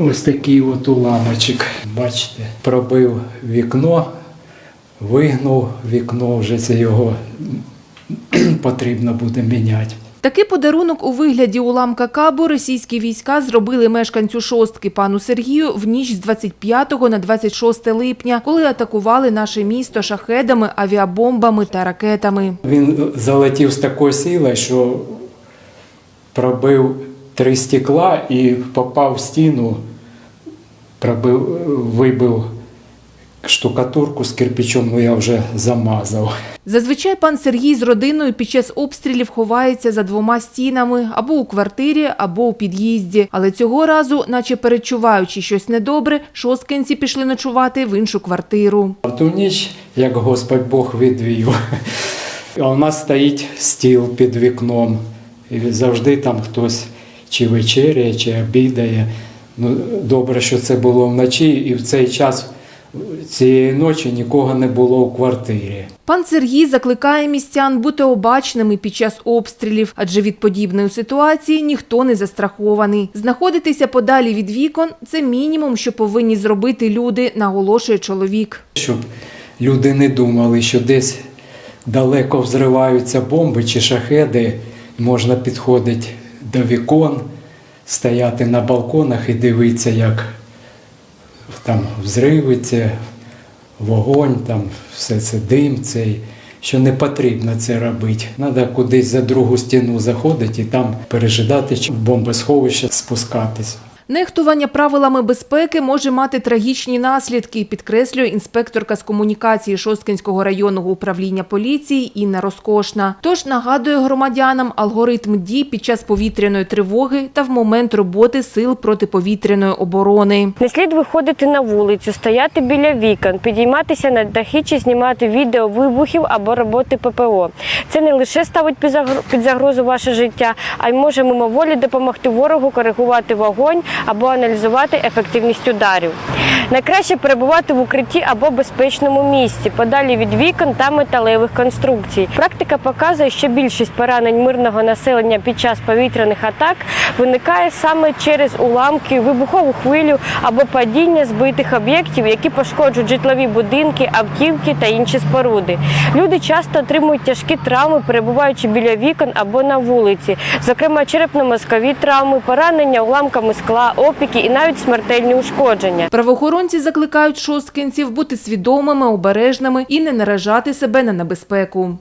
Ось такий от уламочок. Бачите, пробив вікно, вигнув вікно, вже це його потрібно буде міняти. Такий подарунок у вигляді уламка кабу російські війська зробили мешканцю шостки пану Сергію в ніч з 25 на 26 липня, коли атакували наше місто шахедами, авіабомбами та ракетами. Він залетів з такою силою, що пробив три стекла і попав в стіну, пробив, вибив штукатурку з кирпичом, ну я вже замазав. Зазвичай пан Сергій з родиною під час обстрілів ховається за двома стінами або у квартирі, або у під'їзді. Але цього разу, наче перечуваючи щось недобре, шосткинці пішли ночувати в іншу квартиру. В ту ніч, як Господь Бог відвів, а у нас стоїть стіл під вікном. І завжди там хтось чи вечеряє, чи обідає. Ну, добре, що це було вночі, і в цей час цієї ночі нікого не було у квартирі. Пан Сергій закликає містян бути обачними під час обстрілів, адже від подібної ситуації ніхто не застрахований. Знаходитися подалі від вікон це мінімум, що повинні зробити люди, наголошує чоловік. Щоб люди не думали, що десь далеко взриваються бомби чи шахеди, можна підходити до вікон, стояти на балконах і дивитися, як там взриви, це вогонь, там все це дим цей. Що не потрібно це робити. Треба кудись за другу стіну заходити і там пережидати, чи в бомбосховище спускатись. Нехтування правилами безпеки може мати трагічні наслідки, підкреслює інспекторка з комунікації Шосткинського районного управління поліції Інна Розкошна. Тож нагадує громадянам алгоритм дій під час повітряної тривоги та в момент роботи сил протиповітряної оборони. Не слід виходити на вулицю, стояти біля вікон, підійматися на дахи чи знімати відео вибухів або роботи ППО. Це не лише ставить під загро- під загрозу ваше життя, а й може мимоволі допомогти ворогу коригувати вогонь або аналізувати ефективність ударів. Найкраще перебувати в укритті або безпечному місці, подалі від вікон та металевих конструкцій. Практика показує, що більшість поранень мирного населення під час повітряних атак виникає саме через уламки, вибухову хвилю або падіння збитих об'єктів, які пошкоджують житлові будинки, автівки та інші споруди. Люди часто отримують тяжкі травми, перебуваючи біля вікон або на вулиці, зокрема черепно-мозкові травми, поранення уламками скла, опіки і навіть смертельні ушкодження. Правоохоронці закликають шосткинців бути свідомими, обережними і не наражати себе на небезпеку.